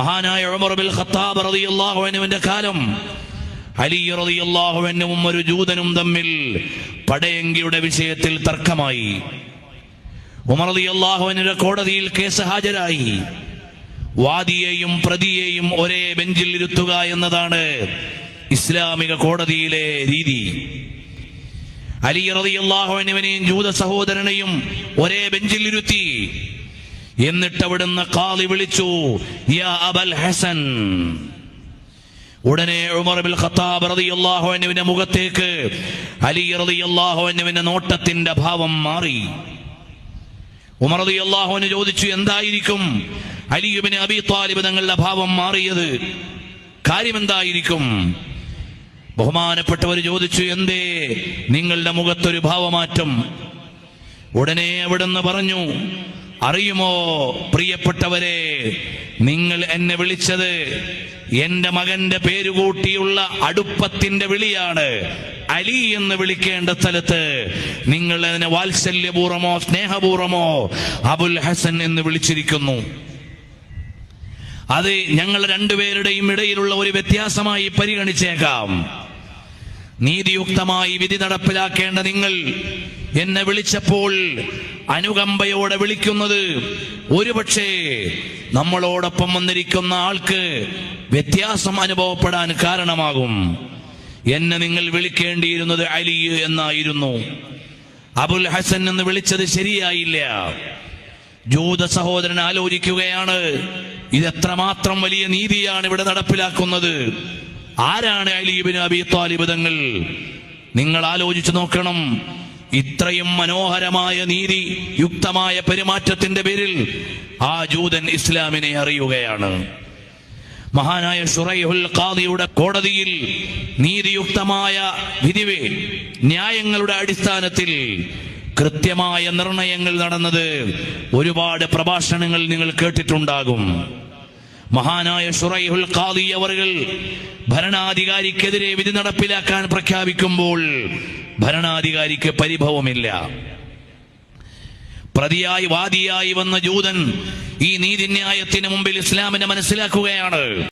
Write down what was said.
മഹാനായ Umar bill Khattab റളിയല്ലാഹു അൻഹുവിന്റെ കാലം അലി അൻഹുവും ഒരു ജൂതനും തമ്മിൽ പടയങ്കിയുടെ വിഷയത്തിൽ തർക്കമായി. ഉമർ അൻഹുവിന്റെ കോടതിയിൽ കേസ് ഹാജരായി. വാദിയെയും പ്രതിയെയും ഒരേ ബെഞ്ചിൽ ഇരുത്തുക എന്നതാണ് ഇസ്ലാമിക കോടതിയിലെ രീതി. അലി റളിയല്ലാഹു അൻഹുവിനെയും ജൂത സഹോദരനെയും ഒരേ ബെഞ്ചിൽ ഇരുത്തി എന്നിട്ട് അവിടുന്ന് കാളി വിളിച്ചു യാ അബൽ ഹസൻ. ഉടനെ ഉമർ ബിൽ ഖത്താബ് റളിയല്ലാഹു മുഖത്തേക്ക് അലി റളിയല്ലാഹു അൻഹുവിന്റെ നോട്ടത്തിന്റെ ഭാവം മാറി. ഉമർ റളിയല്ലാഹു ചോദിച്ചു എന്തായിരിക്കും? അലിയുബിന് അബി താലിബ് തങ്ങളുടെ ഭാവം മാറിയത്. കാര്യം എന്തായിരിക്കും? ബഹുമാനപ്പെട്ടവർ ചോദിച്ചു എന്തേ? നിങ്ങളുടെ മുഖത്തൊരു ഭാവമാറ്റം. ഉടനെ അവിടുന്ന് പറഞ്ഞു അറിയുമോ പ്രിയപ്പെട്ടവരെ? നിങ്ങൾ എന്നെ വിളിച്ചത് എന്റെ മകന്റെ പേരുകൂട്ടിയുള്ള അടുപ്പത്തിന്റെ വിളിയാണ്. അലി എന്ന് വിളിക്കേണ്ട സ്ഥലത്ത് നിങ്ങൾ അതിനെ വാത്സല്യപൂർവമോ സ്നേഹപൂർവമോ അബുൽ ഹസൻ എന്ന് വിളിച്ചിരിക്കുന്നു. അത് ഞങ്ങൾ രണ്ടുപേരുടെയും ഇടയിലുള്ള ഒരു വ്യത്യാസമായി പരിഗണിച്ചേക്കാം. നീതിയുക്തമായി വിധി നടപ്പിലാക്കേണ്ട നിങ്ങൾ എന്നെ വിളിച്ചപ്പോൾ അനുകമ്പയോടെ വിളിക്കുന്നത് ഒരുപക്ഷേ നമ്മളോടൊപ്പം വന്നിരിക്കുന്ന ആൾക്ക് വ്യത്യാസം അനുഭവപ്പെടാൻ കാരണമാകും. എന്നെ നിങ്ങൾ വിളിക്കേണ്ടിയിരുന്നത് അലി എന്നായിരുന്നു. അബുൽ ഹസൻ എന്ന് വിളിച്ചത് ശരിയായില്ല. ജൂത സഹോദരൻ ആലോചിക്കുകയാണ് ഇതെത്രമാത്രം വലിയ നീതിയാണ് ഇവിടെ നടപ്പിലാക്കുന്നത്? ആരാണ് അലീബിന് അബി താലിബ് തങ്ങൾ? നിങ്ങൾ ആലോചിച്ചു നോക്കണം. ഇത്രയും മനോഹരമായ നീതി യുക്തമായ പെരുമാറ്റത്തിന്റെ പേരിൽ ആ ജൂതൻ ഇസ്ലാമിനെ അറിയുകയാണ്. മഹാനായ ഷുറൈഹുൽ ഖാദിയുടെ കോടതിയിൽ നീതിയുക്തമായ വിധിവേ ന്യായങ്ങളുടെ അടിസ്ഥാനത്തിൽ കൃത്യമായ നിർണയങ്ങൾ നടന്നത് ഒരുപാട് പ്രഭാഷണങ്ങൾ നിങ്ങൾ കേട്ടിട്ടുണ്ടാകും. മഹാനായ ഷുറൈഹുൽ ഖാദി അവർ ഭരണാധികാരിക്കെതിരെ വിധി നടപ്പിലാക്കാൻ പ്രഖ്യാപിക്കുമ്പോൾ ഭരണാധികാരിക്ക് പരിഭവമില്ല. പ്രതിയായി വാദിയായി വന്ന ജൂതൻ ഈ നീതിന്യായത്തിന് മുമ്പിൽ ഇസ്ലാമിനെ മനസ്സിലാക്കുകയാണ്.